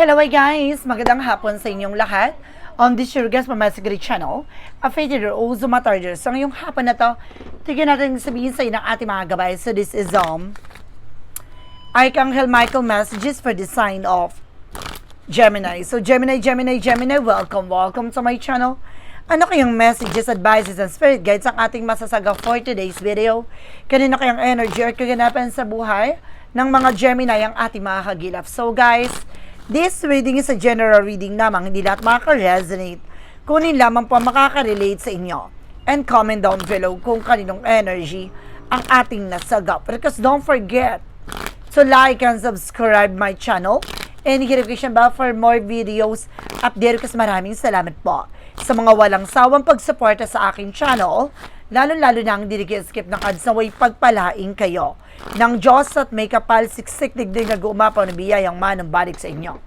Hello guys! Magandang hapon sa inyong lahat. On this your guest Mamasagri channel, a fated Ozo Matarder. So ngayong hapon na to, tignan natin sabihin sa inyo ng ating mga gabay. So this is um, Archangel Michael messages for the sign of Gemini. So Gemini, Gemini, Gemini, welcome, welcome to my channel. Ano kayang messages, advices, and spirit guides ang ating masasaga for today's video? Kanino kayang energy or kaganapan sa buhay ng mga Gemini ang ating mga kagilap? So guys, this reading is a general reading lamang, hindi lahat makaka-resonate. Kunin lamang po makaka-relate sa inyo. And comment down below kung kaninong energy ang ating nasagap. Because don't forget, to like and subscribe my channel and notification bell for more videos update kasi maraming salamat po sa mga walang sawang pagsuporta sa aking channel lalo-lalo na ang hindi skip ng ads na way pagpalaing kayo ng Diyos at may kapal siksik digdig nag-uumapaw na biyayang manong balik sa inyo.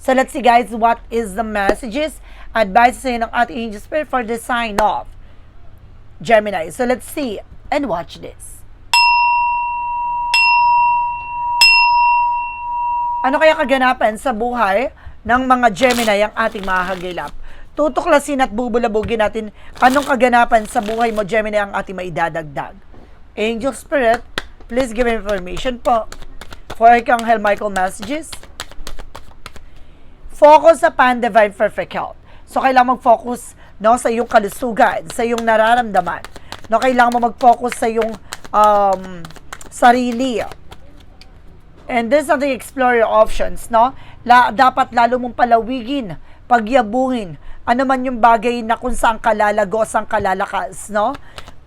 So let's see guys, what is the messages, advice sa ng ating angel spirit for the sign of Gemini. So let's see and watch this. Ano kaya kaganapan sa buhay ng mga Gemini ang ating mga kagilap? Tutuklasin at bubulabugin natin anong kaganapan sa buhay mo, Gemini, ang ating maidadagdag. Angel Spirit, please give information po for Archangel Michael messages. Focus sa pan divine perfect health. So, kailangan mag-focus no, sa iyong kalusugan, sa iyong nararamdaman. No, kailangan mo mag-focus sa iyong um, sarili. And this are the explore your options, no? La, dapat lalo mong palawigin, pagyabungin, ano man yung bagay na kung saan ka lalago, saan ka lalakas, no?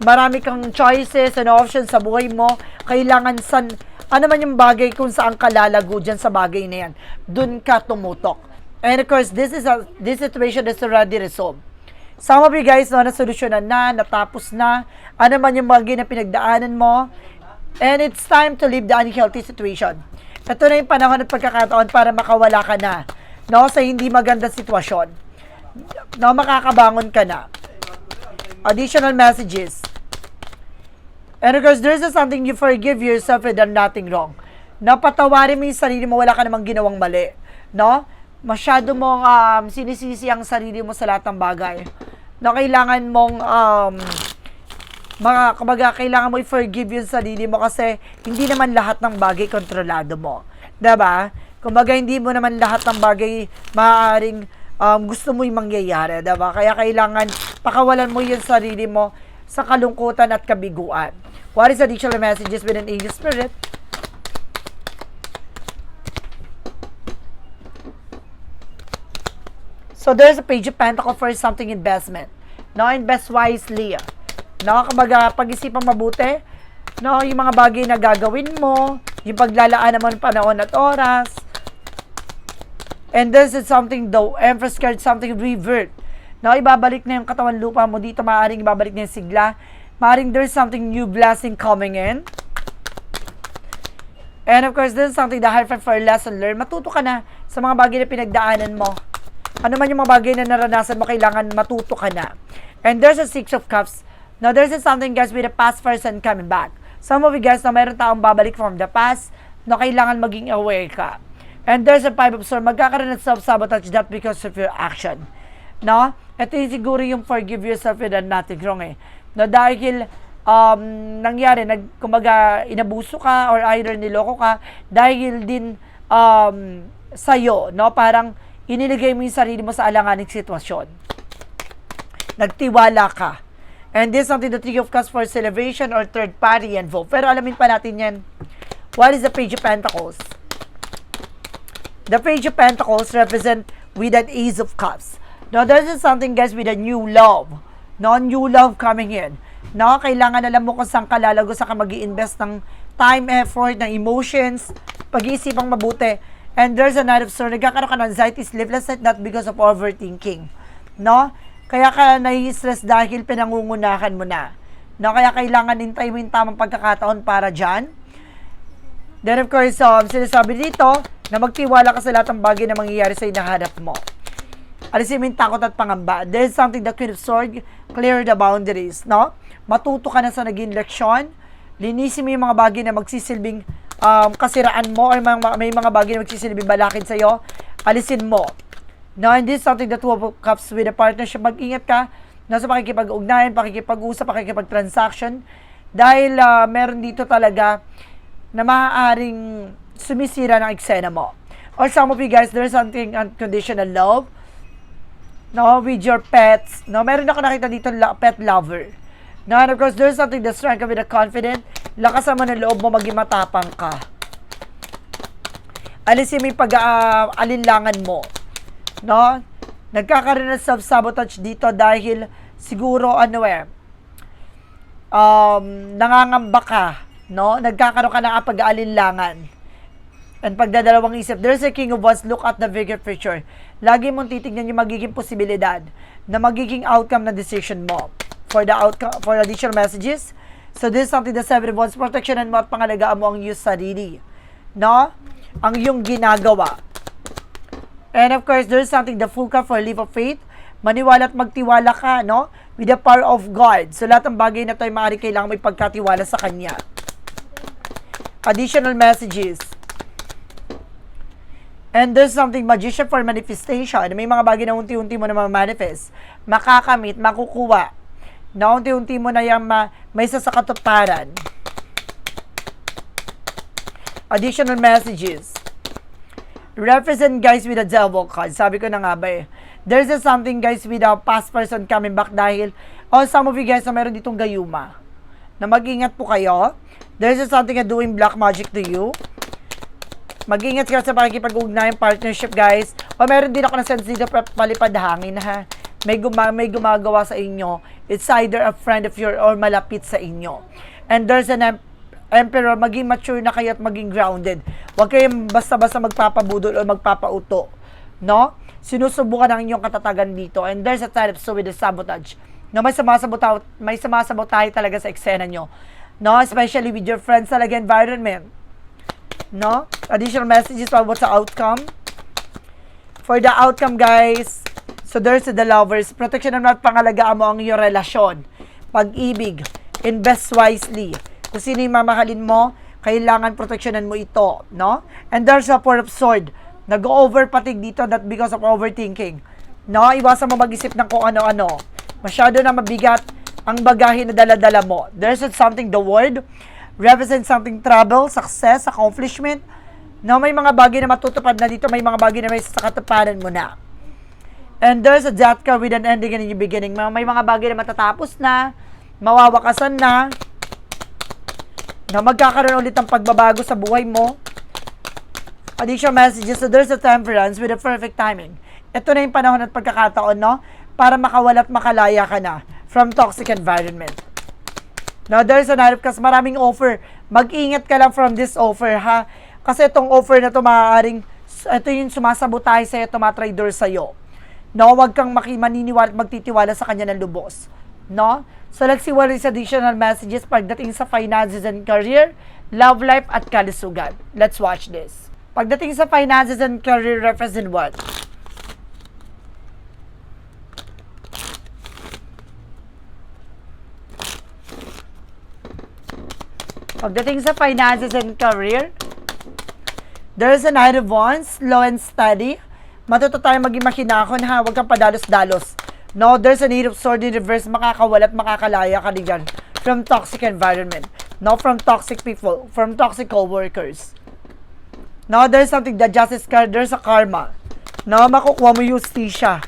Marami kang choices and options sa buhay mo. Kailangan san, ano man yung bagay kung saan ka lalago dyan sa bagay na yan. Doon ka tumutok. And of course, this is a, this situation is already resolved. Some of you guys, no, nasolusyonan na, natapos na, ano man yung bagay na pinagdaanan mo, and it's time to leave the unhealthy situation. Ito na yung panahon at pagkakataon para makawala ka na, no, sa hindi maganda sitwasyon. No, makakabangon ka na. Additional messages. And of course, there's something you forgive yourself and done nothing wrong. Napatawarin mo yung sarili mo, wala ka namang ginawang mali. No? Masyado mong um, sinisisi ang sarili mo sa lahat ng bagay. No, kailangan mong um, mga, kumbaga, kailangan mo i-forgive yung sarili mo kasi hindi naman lahat ng bagay kontrolado mo. 'Di ba? Kumbaga, hindi mo naman lahat ng bagay maaaring um, gusto mo yung mangyayari. 'di ba? Kaya kailangan pakawalan mo yung sarili mo sa kalungkutan at kabiguan. What is additional messages with an angel spirit? So there's a page of pentacle for something investment. No, invest wisely. No, kumbaga pag-isipan mabuti. No, yung mga bagay na gagawin mo, yung paglalaan naman panahon at oras. And this is something though, Empress card, something revert. No, ibabalik na yung katawan lupa mo dito, maaaring ibabalik na yung sigla. Maaaring there's something new blessing coming in. And of course, this is something that helpful for lesson learned. Matuto ka na sa mga bagay na pinagdaanan mo. Ano man yung mga bagay na naranasan mo, kailangan matuto ka na. And there's a Six of Cups. Now, there's something guys with a past person coming back. Some of you guys na mayroon taong babalik from the past, na kailangan maging aware ka. And there's a Five of Swords. Magkakaroon ng self-sabotage that because of your action. No? Ito yung siguro yung forgive yourself and nothing wrong eh. No, dahil um, nangyari, nag, kumbaga, inabuso ka or either niloko ka dahil din um, sa'yo, no? Parang iniligay mo yung sarili mo sa alanganing sitwasyon. Nagtiwala ka. And this is something the Three of Cups for celebration or third party involved. Pero alamin pa natin yan. What is the Page of Pentacles? The Page of Pentacles represent with an Ace of Cups. Now, this is something guys with a new love. No, new love coming in. No, kailangan alam mo kung saan ka lalago sa ka mag invest ng time, effort, ng emotions, pag-iisipang mabuti. And there's a night of sorrow. Nagkakaroon ka ng anxiety, sleepless night, not because of overthinking. No? Kaya ka nai-stress dahil pinangungunahan mo na. No? Kaya kailangan hintay mo yung tamang pagkakataon para dyan. Then of course, um, sinasabi dito na magtiwala ka sa lahat ng bagay na mangyayari sa hinahanap mo. Alisin mo yung takot at pangamba. There's something that Queen of Sword, clear the boundaries, no? Matuto ka na sa naging leksyon. Linisin mo yung mga bagay na magsisilbing um, kasiraan mo or mga, may mga bagay na magsisilbing balakid sa'yo, alisin mo. No, and this is something that of cups with a partnership. Mag-ingat ka na sa pakikipag-ugnayan, pakikipag-usap, pakikipag-transaction. Dahil ah, meron dito talaga na maaaring sumisira ng eksena mo. Or some of you guys, there's something unconditional love. No, with your pets. No, meron ako nakita dito pet lover. No, and of course, there's something that's strong ka with a confident. Lakasan mo ng loob mo, maging matapang ka. Alisin mo yung pag-alinlangan mo. No? Nagkakaroon ng self-sabotage dito dahil siguro ano eh, um, nangangamba ka, no? Nagkakaroon ka ng pag-aalinlangan. And pagdadalawang isip, there's a king of wands, look at the bigger picture. Lagi mong titignan yung magiging posibilidad na magiging outcome ng decision mo. For the outcome, for additional messages, so this is something the seven of wands, protectionan mo at pangalagaan mo ang iyong sarili. No? Ang iyong ginagawa. And of course, there's something, the full cup for a leap of faith. Maniwala at magtiwala ka, no? With the power of God. So, lahat ng bagay na ay maaari kailangan may pagkatiwala sa Kanya. Additional messages. And there's something magician for manifestation. May mga bagay na unti-unti mo na ma-manifest. Makakamit, makukuha. Na unti-unti mo na yung ma- may isa sa katuparan. Additional messages. Represent guys with a devil card. Sabi ko na nga ba eh. There's a something guys with a past person coming back dahil oh, some of you guys na meron ditong gayuma. Na mag-ingat po kayo. There's a something na doing black magic to you. Mag-ingat ka sa pakikipag-ugnayang partnership, guys. O meron din ako na sense dito pa- palipad hangin, ha? May, guma may gumagawa sa inyo. It's either a friend of yours or malapit sa inyo. And there's an em- emperor, maging mature na kayo at maging grounded. Huwag kayong basta-basta magpapabudol o magpapauto. No? Sinusubukan ang inyong katatagan dito. And there's a time so with the sabotage. No, may sumasabotaw, may sumasabotahe talaga sa eksena nyo. No, especially with your friends talaga environment no? Additional messages about sa outcome. For the outcome, guys, so there's the lovers. Protection naman at pangalagaan mo ang iyong relasyon. Pag-ibig. Invest wisely. Kung sino yung mamahalin mo, kailangan proteksyonan mo ito, no? And there's a four of sword. Nag-overpatig dito that because of overthinking. No? Iwasan mo mag-isip ng kung ano-ano. Masyado na mabigat ang bagahe na dala-dala mo. There's something, the word, represent something trouble, success, accomplishment. No, may mga bagay na matutupad na dito, may mga bagay na may sa katuparan mo na. And there's a card with an ending and a beginning. May mga bagay na matatapos na, mawawakasan na, na magkakaroon ulit ng pagbabago sa buhay mo. Additional messages, so there's a temperance with a perfect timing. Ito na yung panahon at pagkakataon, no? Para makawala at makalaya ka na from toxic environment. Now, there's a Knight of Cups. Maraming offer. Mag-ingat ka lang from this offer, ha? Kasi itong offer na to maaaring, ito yung sumasabotahe sa'yo, tumatrader sa'yo. No, wag kang maniniwala at magtitiwala sa kanya ng lubos. No? So, let's see what is additional messages pagdating sa finances and career, love life, at kalusugan. Let's watch this. Pagdating sa finances and career, represent what? Pagdating sa finances and career, there's a Knight of Wands, slow and steady. Matuto tayo maging makinakon ha, huwag kang padalos-dalos. No, there's a Knight of Sword in reverse, makakawala at makakalaya ka dyan from toxic environment. No, from toxic people, from toxic co-workers. No, there's something, the justice card, there's a karma. No, makukuha mo justisya.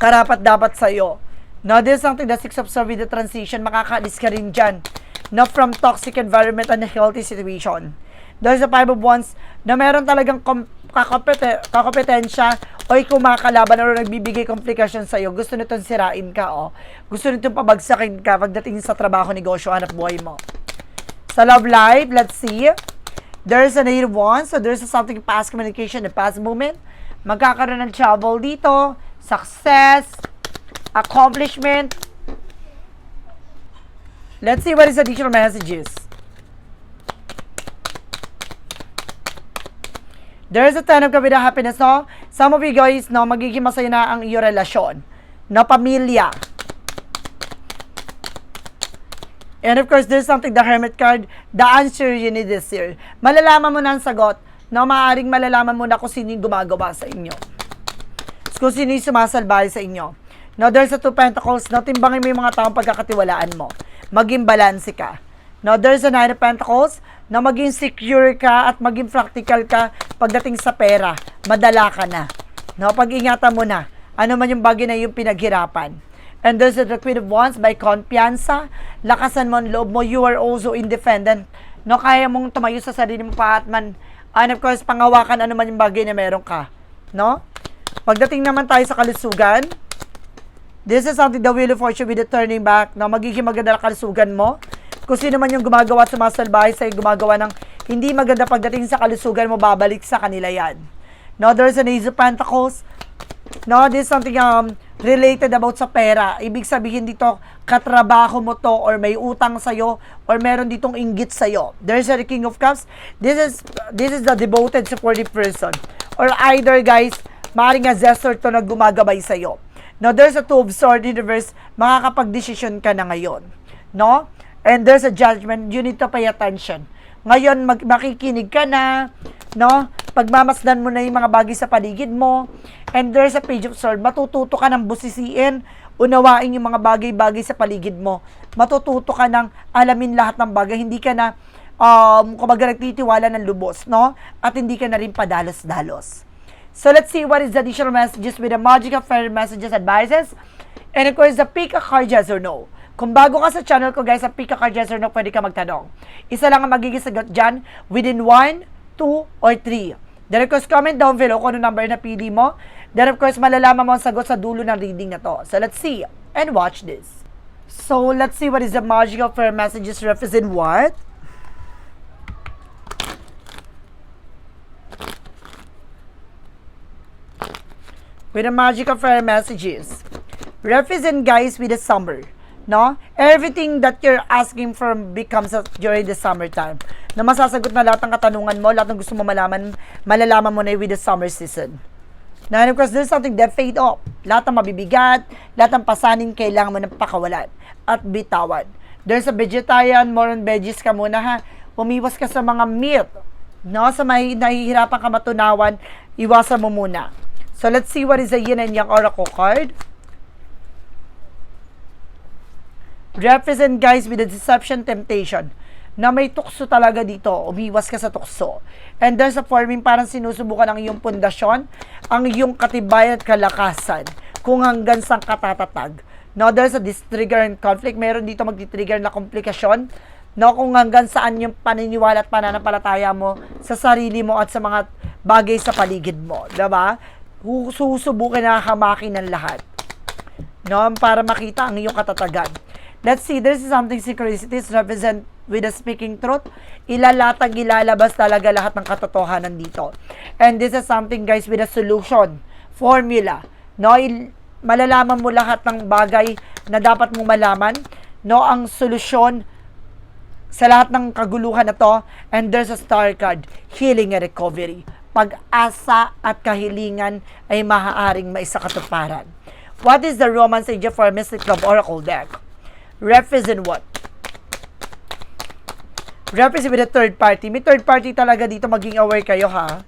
Karapat dapat sa'yo. No, there's something, the six of swords with the transition, makakaalis ka rin dyan na from toxic environment and healthy situation. There's a five of wands na meron talagang kom- kakopete- kakompetensya o kumakalaban o nagbibigay komplikasyon sa'yo. Gusto nitong sirain ka o gusto nitong pabagsakin ka pagdating sa trabaho, negosyo, hanap buhay mo. Sa love life, let's see. There's a eight of wands, so there's a something past communication and past movement. Magkakaroon ng trouble dito, success, accomplishment, Let's see what is additional messages. There's a ton of kabida happiness, no? Some of you guys, no, magiging masaya na ang iyong relasyon. No, pamilya. And of course, there's something, the Hermit card, the answer you need this year. Malalaman mo na ang sagot, no? Maaaring malalaman mo na kung sino yung gumagawa sa inyo. Kung sino yung sumasalbahay sa inyo. No, there's a two pentacles, no? Timbangin mo yung mga taong pagkakatiwalaan mo. Maging balanse ka. No, there's a nine of pentacles, na maging secure ka at maging practical ka pagdating sa pera. Madala ka na. No, pag-ingatan mo na. Ano man yung bagay na yung pinaghirapan. And there's the Queen of Wands by confianza. Lakasan mo ang loob mo. You are also independent. No, kaya mong tumayo sa sarili mo pa at man, and of course, pangawakan ano man yung bagay na meron ka. No? Pagdating naman tayo sa kalusugan, this is something the wheel of fortune with the turning back na magiging maganda na kalusugan mo. Kung sino man yung gumagawa at sumasalbahay sa'yo, gumagawa ng hindi maganda pagdating sa kalusugan mo, babalik sa kanila yan. No, there's an Ace of Pentacles. No, this is something um, related about sa pera. Ibig sabihin dito, katrabaho mo to or may utang sa'yo or meron ditong inggit sa'yo. There's a King of Cups. This is this is the devoted supportive person. Or either guys, maaaring nga zester to na gumagabay sa'yo. No, there's a Two of Swords in reverse. Makakapag-desisyon ka na ngayon. No? And there's a judgment. You need to pay attention. Ngayon, mag, makikinig ka na, no? Pagmamasdan mo na yung mga bagay sa paligid mo. And there's a page of sword. Matututo ka ng busisiin, unawain yung mga bagay-bagay sa paligid mo. Matututo ka ng alamin lahat ng bagay. Hindi ka na, um, kumbaga nagtitiwala ng lubos, no? At hindi ka na rin padalos-dalos. So let's see what is the additional messages with the magical fairy messages advices. And of course, the pick a card yes or no. Kung bago ka sa channel ko guys, sa pick a card yes or no, pwede ka magtanong. Isa lang ang magiging sagot dyan within 1, 2, or 3. Then of course, comment down below kung ano number na pili mo. Then of course, malalaman mo ang sagot sa dulo ng reading na to. So let's see and watch this. So let's see what is the magical fairy messages represent what? With the magical fairy messages. Represent guys with the summer. No? Everything that you're asking for becomes a, during the summertime. Na masasagot na lahat ng katanungan mo, lahat ng gusto mo malaman, malalaman mo na with the summer season. Now, and of course, there's something that fade off. Lahat ng mabibigat, lahat ng pasanin, kailangan mo ng pakawalan at bitawan. There's a vegetarian, more on veggies ka muna ha. Umiwas ka sa mga meat. No? Sa may nahihirapan ka matunawan, iwasan mo muna. So let's see what is the yin and yang oracle card. Represent guys with the deception temptation na may tukso talaga dito. Umiwas ka sa tukso. And there's a forming parang sinusubukan ang iyong pundasyon, ang iyong katibayan at kalakasan kung hanggang saan katatatag. No, there's a distrigger and conflict. Meron dito magti-trigger na komplikasyon. No, kung hanggang saan yung paniniwala at pananampalataya mo sa sarili mo at sa mga bagay sa paligid mo. Diba? Susubukan na kamaki ng lahat. No, para makita ang iyong katatagan. Let's see, this is something synchronicities represent with the speaking truth. Ilalatag, ilalabas talaga lahat ng katotohanan dito. And this is something guys with a solution, formula. No, il- malalaman mo lahat ng bagay na dapat mong malaman. No, ang solusyon sa lahat ng kaguluhan na to. And there's a star card, healing and recovery pag-asa at kahilingan ay maaaring maisakatuparan. What is the Romance Age for Mystic Club Oracle deck? Represent what? Represent with a third party. May third party talaga dito, maging aware kayo ha.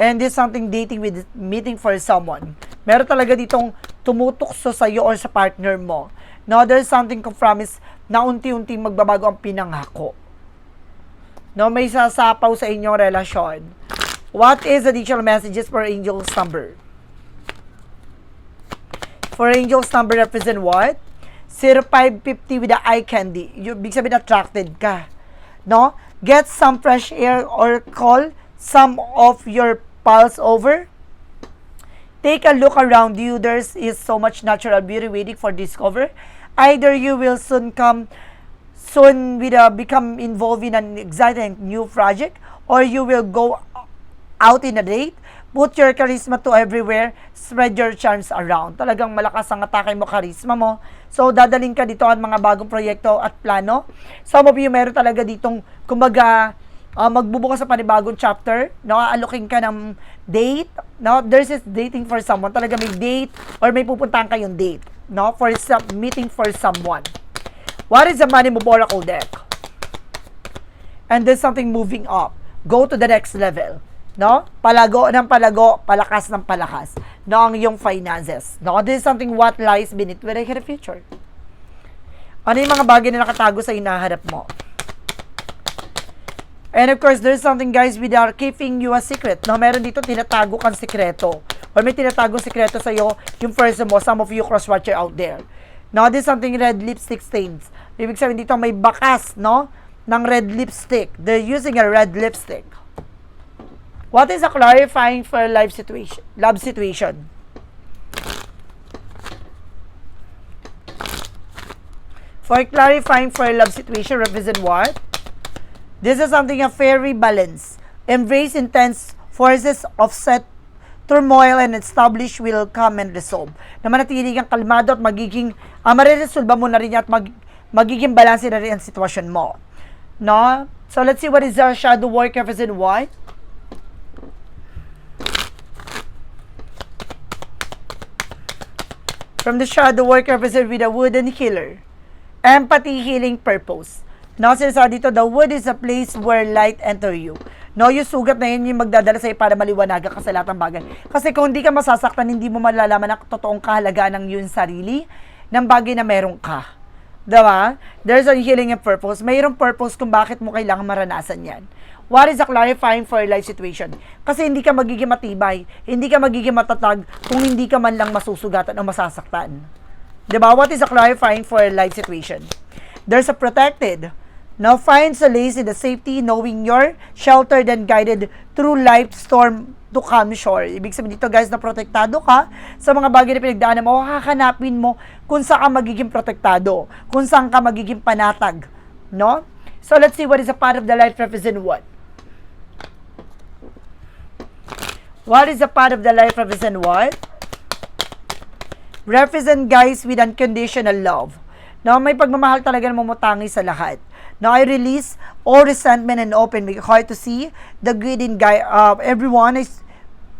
And this something dating with meeting for someone. Meron talaga ditong tumutukso sa iyo or sa partner mo. Now, there's something kung promise na unti-unti magbabago ang pinangako no, may sasapaw sa inyong relasyon. What is additional messages for angel's number? For angel's number represent what? 0550 with the eye candy. Yung big sabihin attracted ka. No? Get some fresh air or call some of your pals over. Take a look around you. There is so much natural beauty waiting for discover. Either you will soon come soon will uh, become involved in an exciting new project or you will go out in a date put your charisma to everywhere. Spread your charms around. Talagang malakas ang atake mo charisma mo. So dadaling ka dito ang mga bagong proyekto at plano. Some of you meron talaga ditong kumbaga uh, magbubukas sa panibagong chapter. No alokin ka ng date. No there's this dating for someone. Talaga may date or may pupuntahan kayong date. No for meeting for someone What is the money move oracle deck? And there's something moving up. Go to the next level. No? Palago ng palago, palakas ng palakas. No, ang iyong finances. No? This is something what lies beneath with the future. Ano yung mga bagay na nakatago sa hinaharap mo? And of course, there's something guys we are keeping you a secret. No, meron dito tinatago kang sikreto. Or may tinatagong sikreto sa iyo, yung person mo, some of you cross-watcher out there. No, this is something red lipstick stains. Ibig sabihin dito may bakas, no, ng red lipstick. They're using a red lipstick. What is a clarifying for life situation? Love situation. For clarifying for love situation represent what? This is something a fairy balance. Embrace intense forces offset turmoil and establish will come and resolve. Na manatili kang kalmado at magiging, ah, mariresolve mo na rin at mag, magiging balanse na rin ang sitwasyon mo. No? So let's see what is our shadow work represent what? From the shadow work represent with a wooden healer. Empathy, healing, purpose. No, sinasabi dito, the wood is a place where light enter you. No, yung sugat na yun yung magdadala sa'yo para maliwanagan ka sa lahat ng bagay. Kasi kung hindi ka masasaktan, hindi mo malalaman ang totoong kahalagaan ng yun sarili, ng bagay na meron ka. Diba? There's a healing and purpose. Mayroong purpose kung bakit mo kailangan maranasan yan. What is a clarifying for life situation? Kasi hindi ka magiging matibay, hindi ka magiging matatag kung hindi ka man lang masusugatan o masasaktan. Diba? What is a clarifying for life situation? There's a protected. Now find solace in the safety knowing you're sheltered and guided through life storm to come shore. Ibig sabihin dito guys na protektado ka sa mga bagay na pinagdaanan mo, hahanapin mo kung saan ka magiging protektado, kung saan ka magiging panatag. No? So let's see what is a part of the life represent what? What is a part of the life represent what? Represent guys with unconditional love. No, may pagmamahal talaga na mumutangi sa lahat. Now I release all resentment and open my heart to see the good in guy of everyone is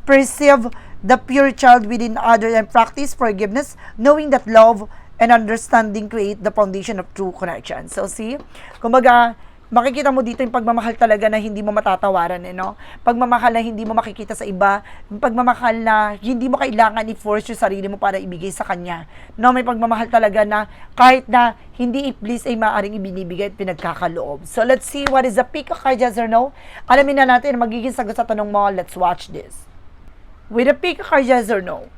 perceive the pure child within others and practice forgiveness, knowing that love and understanding create the foundation of true connection. So see, kumbaga, makikita mo dito yung pagmamahal talaga na hindi mo matatawaran, eh, no? Pagmamahal na hindi mo makikita sa iba, pagmamahal na hindi mo kailangan i-force yung sarili mo para ibigay sa kanya. No, may pagmamahal talaga na kahit na hindi i-please ay maaaring ibinibigay at pinagkakaloob. So let's see what is the pick of card, yes or no? Alamin na natin magiging sagot sa tanong mo. Let's watch this. With a pick of card, yes or no?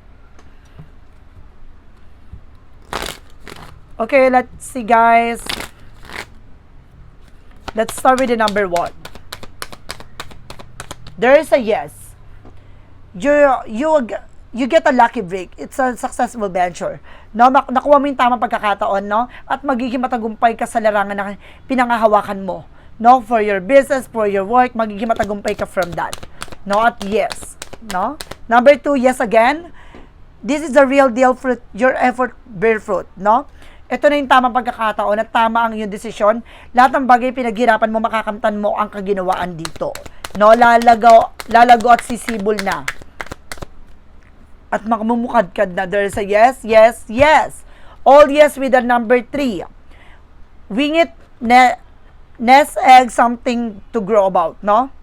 Okay, let's see guys. Let's start with the number one. There is a yes. You you you get a lucky break. It's a successful venture. No, nakuha mo yung tamang pagkakataon, no? At magiging matagumpay ka sa larangan na pinangahawakan mo. No, for your business, for your work, magiging matagumpay ka from that. No, at yes. No? Number two, yes again. This is the real deal fruit. Your effort bear fruit, no? Ito na yung tamang pagkakataon at tama ang iyong desisyon. Lahat ng bagay pinaghirapan mo, makakamtan mo ang kaginawaan dito. No, lalago, lalago at sisibol na. At makamumukadkad na. There's a yes, yes, yes. All yes with the number three. Wing it, ne, nest egg, something to grow about, no?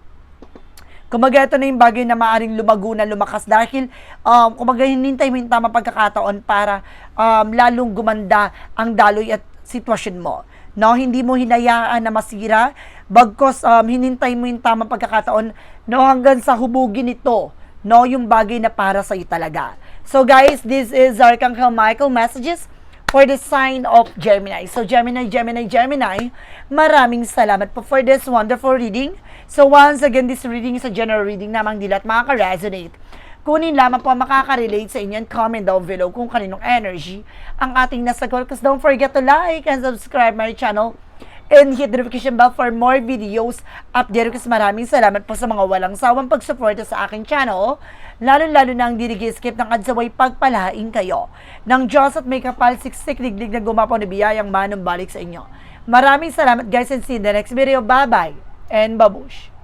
Kumbaga, ito na yung bagay na maaring lumago na lumakas dahil um, kumbaga hinintay mo yung tamang pagkakataon para um, lalong gumanda ang daloy at sitwasyon mo. No, hindi mo hinayaan na masira, bagkos um, hinintay mo yung tamang pagkakataon no hanggang sa hubugin ito no yung bagay na para sa iyo talaga. So guys, this is Archangel Michael messages for the sign of Gemini. So Gemini, Gemini, Gemini, maraming salamat po for this wonderful reading. So once again, this reading is a general reading namang dilat makaka-resonate. Kunin lamang po ang makaka-relate sa inyo and comment down below kung kaninong energy ang ating nasagot. Because don't forget to like and subscribe my channel and hit notification bell for more videos update kasi maraming salamat po sa mga walang sawang pagsuporta sa aking channel lalo-lalo na ang dirigi-skip ng adsaway pagpalain kayo ng Diyos at may kapal siksik diglig na gumapaw na biyayang manong balik sa inyo. Maraming salamat guys and see you in the next video. Bye-bye and babush!